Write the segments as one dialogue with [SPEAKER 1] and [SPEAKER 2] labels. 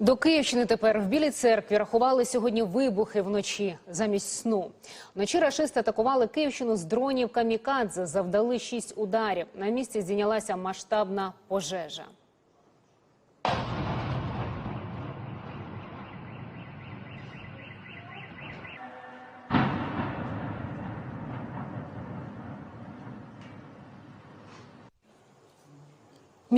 [SPEAKER 1] До Київщини тепер в Білій церкві рахували сьогодні вибухи вночі замість сну. Вночі рашисти атакували Київщину з дронів камікадзе, завдали шість ударів. На місці здійнялася масштабна пожежа.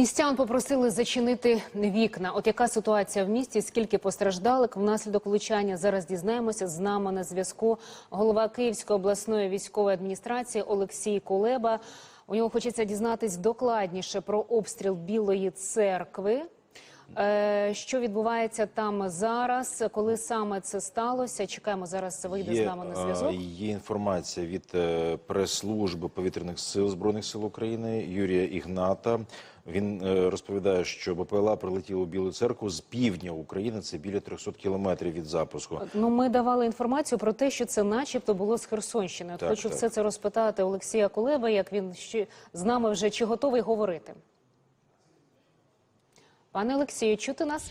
[SPEAKER 1] Містян попросили зачинити вікна. От яка ситуація в місті? Скільки постраждалих внаслідок влучання? Зараз дізнаємося. З нами на зв'язку голова Київської обласної військової адміністрації Олексій Кулеба. У нього хочеться дізнатись докладніше про обстріл Білої церкви. Е, Що відбувається там зараз? Коли саме це сталося? Чекаємо зараз. Вийде з нами на зв'язок.
[SPEAKER 2] е, Є інформація від е, прес-служби повітряних сил збройних сил України Юрія Ігната. Він е, розповідає, що БПЛА прилетіло у Білу церкву з півдня України. Це біля 300 кілометрів від запуску.
[SPEAKER 1] Ну, ми давали інформацію про те, що це, начебто, було з Херсонщини.
[SPEAKER 2] Так,
[SPEAKER 1] хочу
[SPEAKER 2] так.
[SPEAKER 1] все це розпитати Олексія Кулеба, як він ще з нами вже чи готовий говорити. Пане Олексію, чути нас?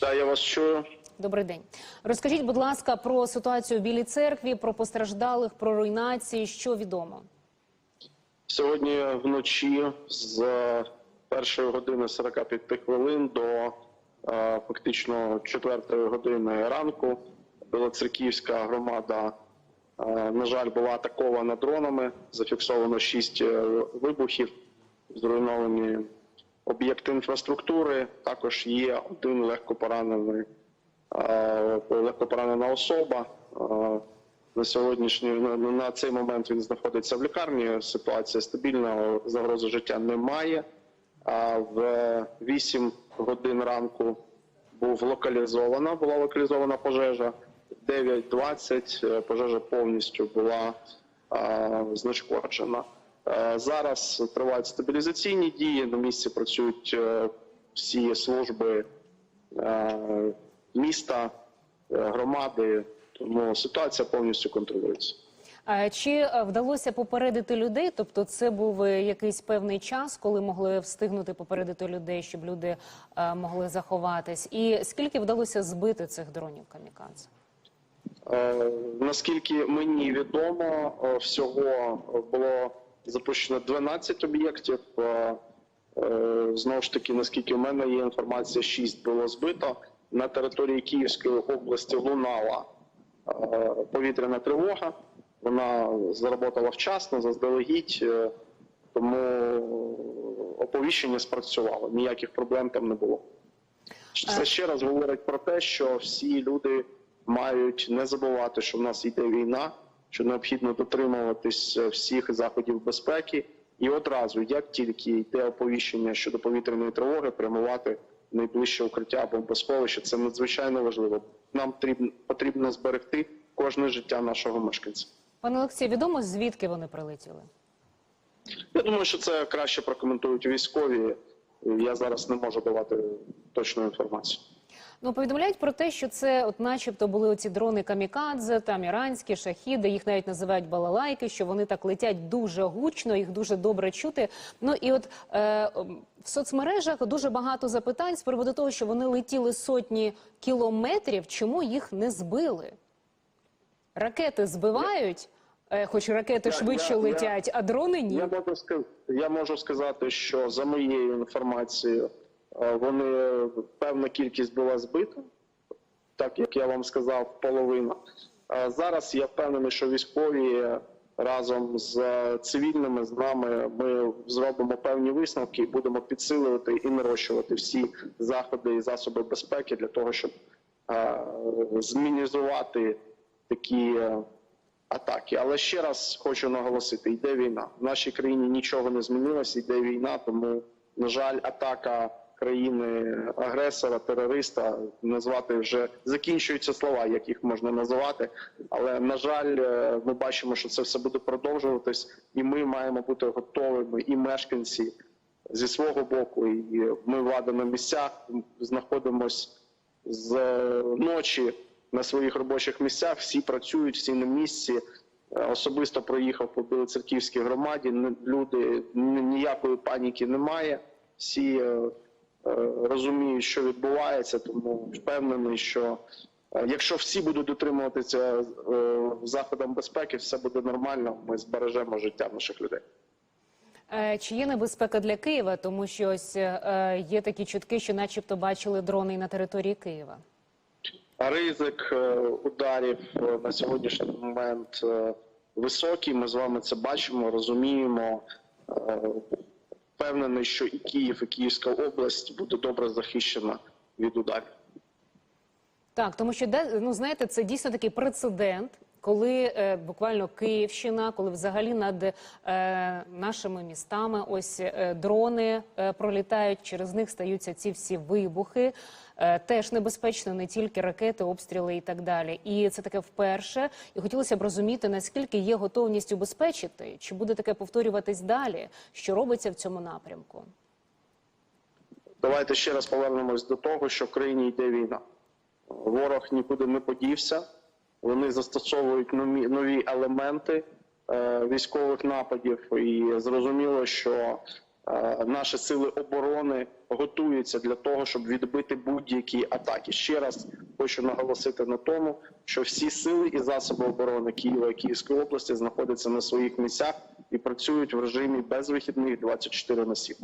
[SPEAKER 3] Да, я вас чую.
[SPEAKER 1] Добрий день. Розкажіть, будь ласка, про ситуацію в Білій церкві, про постраждалих, про руйнації. Що відомо?
[SPEAKER 3] Сьогодні вночі з першої години 45 хвилин до е, фактично четвертої години ранку Білоцерківська громада, е, на жаль, була атакована дронами. Зафіксовано шість е, вибухів, зруйновані об'єкти інфраструктури. Також є один легко поранений е, легко поранена особа. На сьогоднішній на цей момент він знаходиться в лікарні. Ситуація стабільна, загрози життя немає. А в 8 годин ранку був локалізована, була локалізована пожежа. В 9.20 е, пожежа повністю була а, знешкоджена. Е, Зараз тривають стабілізаційні дії. На місці працюють е, всі служби е, міста, громади, тому ситуація повністю контролюється.
[SPEAKER 1] А Чи е, вдалося попередити людей? Тобто, це був е, якийсь певний час, коли могли встигнути попередити людей, щоб люди е, могли заховатись? І скільки вдалося збити цих дронів камікадзе?
[SPEAKER 3] Е, Наскільки мені відомо, е, всього було запущено 12 об'єктів. Е, е, Знову ж таки, наскільки в мене є інформація, 6 було збито. На території Київської області лунала е, повітряна тривога. Вона заработала вчасно, заздалегідь, е, тому оповіщення спрацювало. Ніяких проблем там не було. Це ще раз говорить про те, що всі люди мають не забувати, що в нас йде війна, що необхідно дотримуватись е, всіх заходів безпеки, і одразу, як тільки йде оповіщення щодо повітряної тривоги, прямувати в найближче укриття або бомбосховище. Це надзвичайно важливо. Нам потрібно зберегти кожне життя нашого мешканця.
[SPEAKER 1] Пане Олексію, відомо звідки вони прилетіли?
[SPEAKER 3] Я думаю, що це краще прокоментують військові. Я зараз не можу давати точну інформацію.
[SPEAKER 1] Ну повідомляють про те, що це, от, начебто, були оці дрони камікадзе, там іранські шахіди, їх навіть називають балалайки, що вони так летять дуже гучно, їх дуже добре чути. Ну і от е, в соцмережах дуже багато запитань з приводу того, що вони летіли сотні кілометрів, чому їх не збили? Ракети збивають, е, хоч ракети
[SPEAKER 3] Я-
[SPEAKER 1] швидше
[SPEAKER 3] я- я-
[SPEAKER 1] летять, а дрони ні.
[SPEAKER 3] Я можу сказати, я можу сказати, що за моєю інформацією, е, вони певна кількість була збита, так як я вам сказав, половина. Е, Зараз я впевнений, що військові разом з цивільними з нами ми зробимо певні висновки і будемо підсилювати і нарощувати всі заходи і засоби безпеки для того, щоб змінізувати такі. е, атаки. Але ще раз хочу наголосити: йде війна. В нашій країні нічого не змінилося, йде війна. Тому, на жаль, атака країни агресора, терориста назвати вже закінчуються слова, як їх можна називати. Але на жаль, е, ми бачимо, що це все буде продовжуватись, і ми маємо бути готовими, і мешканці зі свого боку, і ми влада на місцях знаходимось з е, ночі на своїх робочих місцях. Всі працюють, всі на місці. Е, Особисто проїхав по Білоцерківській громаді. Люди ніякої паніки немає. Всі е, е, розуміють, що відбувається, тому впевнений, що якщо всі будуть дотримуватися заходам безпеки, все буде нормально. Ми збережемо життя наших людей.
[SPEAKER 1] Чи є небезпека для Києва? Тому що ось е, є такі чутки, що, начебто, бачили дрони на території Києва.
[SPEAKER 3] Ризик е, ударів е, на сьогоднішній момент е, високий. Ми з вами це бачимо, розуміємо. Впевнений, що і Київ, і Київська область буде добре захищена від ударів.
[SPEAKER 1] Так, тому що ну знаєте, це дійсно такий прецедент, коли е, буквально Київщина, коли взагалі над е, нашими містами ось е, дрони е, пролітають, через них стаються ці всі вибухи. Е, теж небезпечно, не тільки ракети, обстріли і так далі. І це таке вперше. І хотілося б розуміти, наскільки є готовність убезпечити, чи буде таке повторюватись далі, що робиться в цьому напрямку.
[SPEAKER 3] Давайте ще раз повернемось до того, що в країні йде війна. Ворог нікуди не подівся. Вони застосовують нові, нові елементи е, військових нападів, і зрозуміло, що е, наші сили оборони готуються для того, щоб відбити будь-які атаки. Ще раз хочу наголосити на тому, що всі сили і засоби оборони Києва і Київської області знаходяться на своїх місцях і працюють в режимі без вихідних 24 на 7.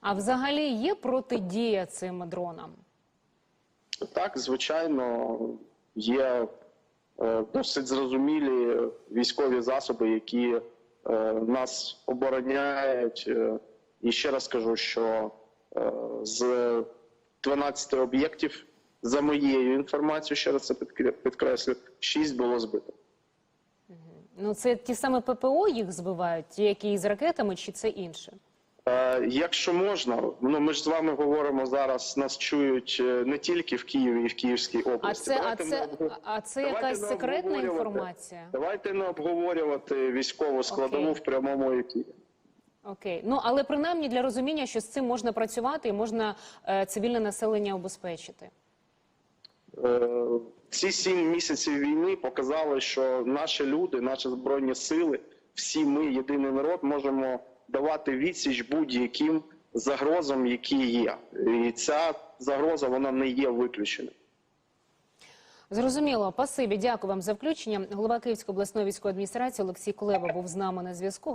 [SPEAKER 1] А взагалі є протидія цим дронам?
[SPEAKER 3] Так, звичайно, є е, досить зрозумілі військові засоби, які е, нас обороняють. Е, І ще раз кажу, що з 12 об'єктів, за моєю інформацією, ще раз це підкреслю, 6 було збито.
[SPEAKER 1] Ну, це ті саме ППО їх збивають, ті, які з ракетами, чи це інше?
[SPEAKER 3] Е, Якщо можна, ну ми ж з вами говоримо зараз. Нас чують е, не тільки в Києві і в Київській області.
[SPEAKER 1] А це, а це,
[SPEAKER 3] не
[SPEAKER 1] а це якась секретна інформація?
[SPEAKER 3] Давайте не обговорювати військову складову
[SPEAKER 1] Окей.
[SPEAKER 3] в прямому ефірі.
[SPEAKER 1] Окей, ну але принаймні для розуміння, що з цим можна працювати і можна е, цивільне населення убезпечити.
[SPEAKER 3] Е, Ці сім місяців війни показали, що наші люди, наші збройні сили, всі ми, єдиний народ, можемо давати відсіч будь-яким загрозам, які є. І ця загроза вона не є виключеною.
[SPEAKER 1] Зрозуміло, пасибі, дякую вам за включення. Голова Київської обласної військової адміністрації Олексій Кулеба був з нами на зв'язку.